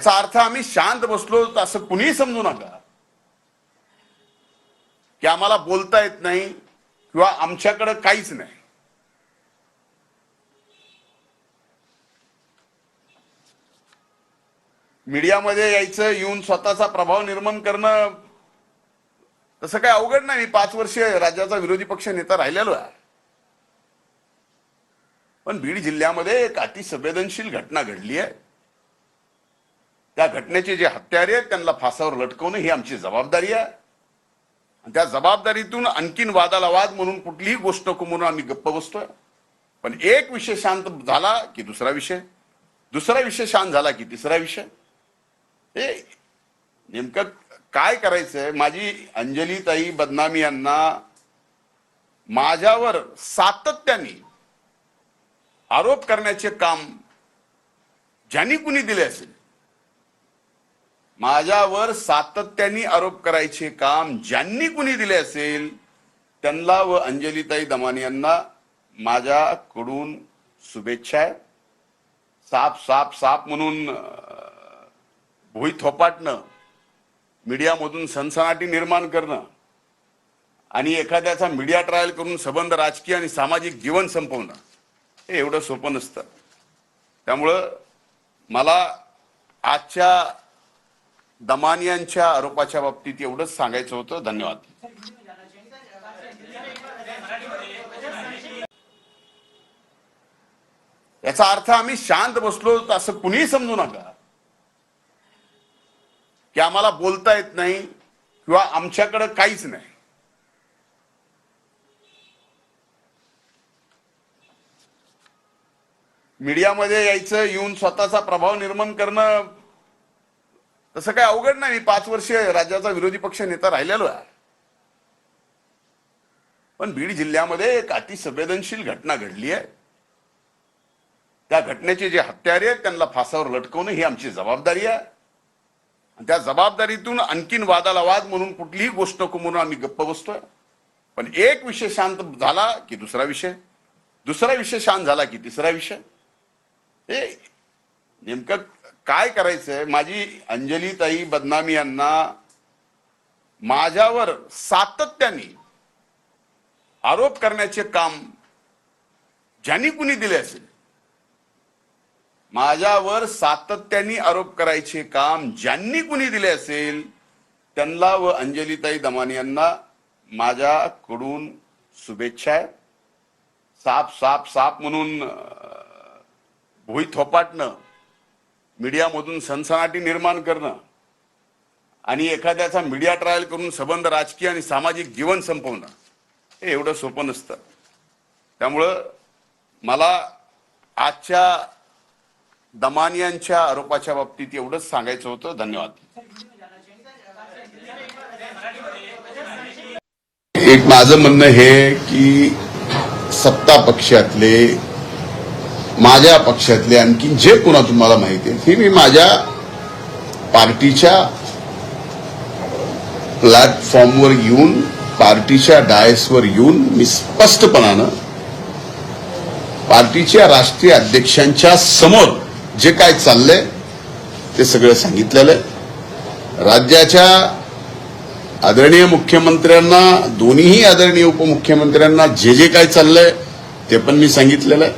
याचा अर्थ आम्ही शांत बसलो असं कुणीही समजू नका. की आम्हाला बोलता येत नाही किंवा आमच्याकडे काहीच नाही. मीडियामध्ये यायचं येऊन स्वतःचा प्रभाव निर्माण करणं तसं काही अवघड नाही. मी पाच वर्ष राज्याचा विरोधी पक्ष नेता राहिलेलो आहे. पण बीड जिल्ह्यामध्ये एक अतिसंवेदनशील घटना घडली आहे. त्या घटनेचे जे हत्यारे आहेत त्यांना फासावर लटकवणं ही आमची जबाबदारी आहे. आणि त्या जबाबदारीतून आणखीन वादाला वाद म्हणून कुठलीही गोष्ट म्हणून आम्ही गप्प बसतोय. पण एक विषय शांत झाला की दुसरा विषय. दुसरा विषय शांत झाला की तिसरा विषय. हे नेमकं काय करायचंय? माझी अंजली ताई बदनामी यांना माझ्यावर सातत्याने आरोप करण्याचे काम ज्यांनी कुणी दिले असेल माझ्यावर सातत्याने आरोप करायचे काम ज्यांनी कुणी दिले असेल त्यांना व अंजलीताई दमानी यांना माझ्याकडून शुभेच्छा आहे साप साप साप म्हणून भुई थोपाटणं मीडियामधून सनसनाटी निर्माण करणं आणि एखाद्याचा मीडिया ट्रायल करून संबंध राजकीय आणि सामाजिक जीवन संपवणं हे एवढं सोपं नसतं. त्यामुळं मला आजच्या दमानियांच्या आरोपाच्या बाबतीत एवढंच सांगायचं होतं. धन्यवाद. याचा अर्थ आम्ही शांत बसलो असं कुणीही समजू नका. की आम्हाला बोलता येत नाही किंवा आमच्याकडे काहीच नाही. मीडियामध्ये यायचं येऊन स्वतःचा प्रभाव निर्माण करणं तसं काही अवघड नाही. मी पाच वर्ष राज्याचा विरोधी पक्ष नेता राहिलेलो आहे. पण बीड जिल्ह्यामध्ये एक अतिसंवेदनशील घटना घडली आहे. त्या घटनेचे जे हत्यारे आहेत त्यांना फासावर लटकवणं ही आमची जबाबदारी आहे. आणि त्या जबाबदारीतून आणखीन वादाला वाद म्हणून कुठलीही गोष्ट म्हणून आम्ही गप्प बसतोय. पण एक विषय शांत झाला की दुसरा विषय. दुसरा विषय शांत झाला की तिसरा विषय. हे नेमकं काय करायचंय? माझी अंजली ताई बदनामी यांना माझ्यावर सातत्याने आरोप करण्याचे काम ज्यांनी कुणी दिले असेल माझ्यावर सातत्याने आरोप करायचे काम ज्यांनी कुणी दिले असेल त्यांना व अंजलीताई दमानी यांना माझ्याकडून शुभेच्छा आहे. साप साप साप म्हणून भुई थोपाटणं मीडियामधून सनसनाटी निर्माण करणं आणि एखाद्याचा मीडिया ट्रायल करून संबंध राजकीय आणि सामाजिक जीवन संपवणं हे एवढं सोपं नसतं. त्यामुळं मला आजच्या दमानियांच्या आरोपाच्या बाबतीत एवढंच सांगायचं होतं. धन्यवाद. एक माझं म्हणणं हे की सत्ता पक्षातले माझ्या पक्षातले आणखी जे कोणा तुम्हाला माहिती आहे हे मी माझ्या पार्टीच्या प्लॅटफॉर्मवर येऊन पार्टीच्या डायसवर येऊन मी स्पष्टपणानं पार्टीच्या राष्ट्रीय अध्यक्षांच्या समोर जे काय चाललंय ते सगळं सांगितलेलं आहे. राज्याच्या आदरणीय मुख्यमंत्र्यांना दोन्हीही आदरणीय उपमुख्यमंत्र्यांना जे जे काय चाललंय ते पण मी सांगितलेलं आहे.